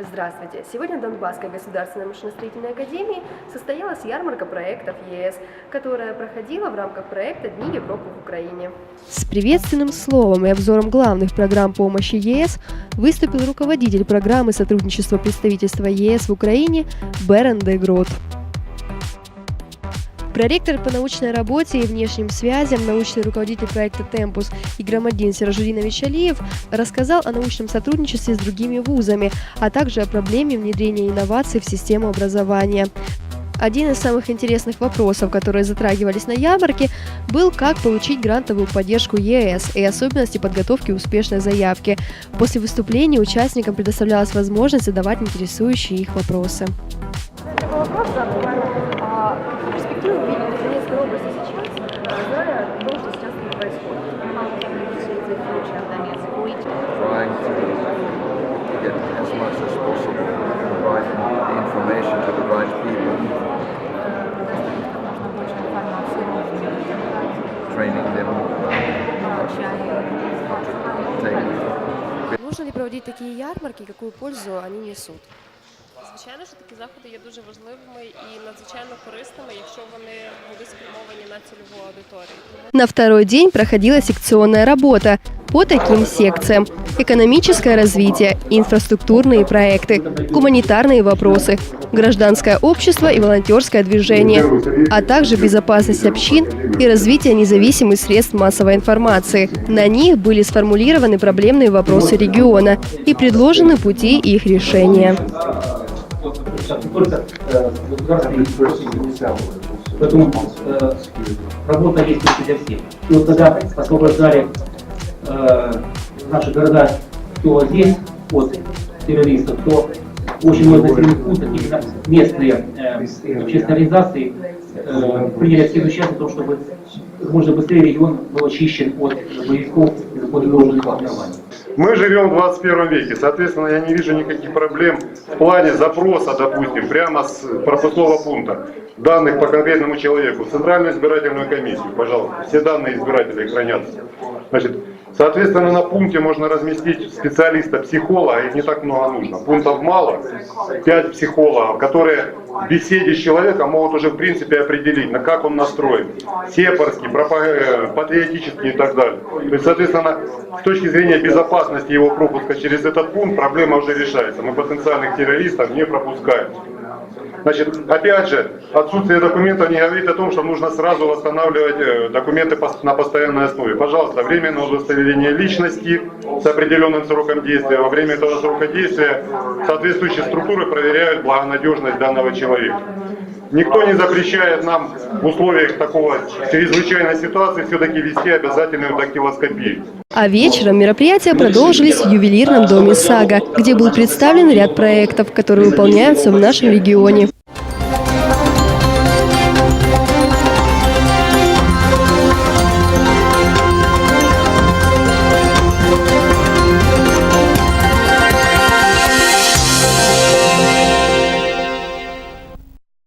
Здравствуйте! Сегодня в Донбасской государственной машиностроительной академии состоялась ярмарка проектов ЕС, которая проходила в рамках проекта «Дни Европы в Украине». С приветственным словом и обзором главных программ помощи ЕС выступил руководитель программы сотрудничества представительства ЕС в Украине Берен де Грот. Проректор по научной работе и внешним связям, научный руководитель проекта «Темпус» и Громадин Сиражудинович Алиев рассказал о научном сотрудничестве с другими вузами, а также о проблеме внедрения инноваций в систему образования. Один из самых интересных вопросов, которые затрагивались на ярмарке, был, как получить грантовую поддержку ЕС и особенности подготовки успешной заявки. После выступления участникам предоставлялась возможность задавать интересующие их вопросы. Такой вопрос, take Нужно ли проводить такие ярмарки, и какую пользу они несут? Звичайно, що такі заходи є дуже важливими і надзвичайно корисними, якщо вони були спрямовані на цільову аудиторію. На второй день проходила секционная работа по таким секциям. Экономическое развитие, инфраструктурные проекты, гуманитарные вопросы, гражданское общество и волонтерское движение, а также безопасность общин и развитие независимых средств массовой информации. На них были сформулированы проблемные вопросы региона и предложены пути их решения. Поэтому э, работа есть для всех. И вот когда освобождали э, наши города, кто здесь от террористов, то очень много населенных пунктов местные э, общественные организации э, приняли активное участие в том, чтобы можно быстрее регион был очищен от боевиков и законных формирований. Мы живем в 21 веке, соответственно, я не вижу никаких проблем в плане запроса, допустим, прямо с пропускного пункта данных по конкретному человеку в Центральную избирательную комиссию, пожалуйста, все данные избирателей хранятся. Значит, соответственно, на пункте можно разместить специалиста, психолога, их не так много нужно. Пунктов мало, 5 психологов, которые в беседе с человеком могут уже в принципе определить, на как он настроен, сепарский, э, патриотический и так далее. То есть, соответственно, с точки зрения безопасности его пропуска через этот пункт проблема уже решается. Мы потенциальных террористов не пропускаем. Значит, опять же, отсутствие документов не говорит о том, что нужно сразу восстанавливать э, документы на постоянной основе. Пожалуйста, временное удостоверение личности с определенным сроком действия. Во время этого срока действия соответствующие структуры проверяют благонадежность данного человека. Никто не запрещает нам в условиях такого чрезвычайной ситуации все-таки вести обязательную дактилоскопию. А вечером мероприятия продолжились в ювелирном доме «Сага», где был представлен ряд проектов, которые выполняются в нашем регионе.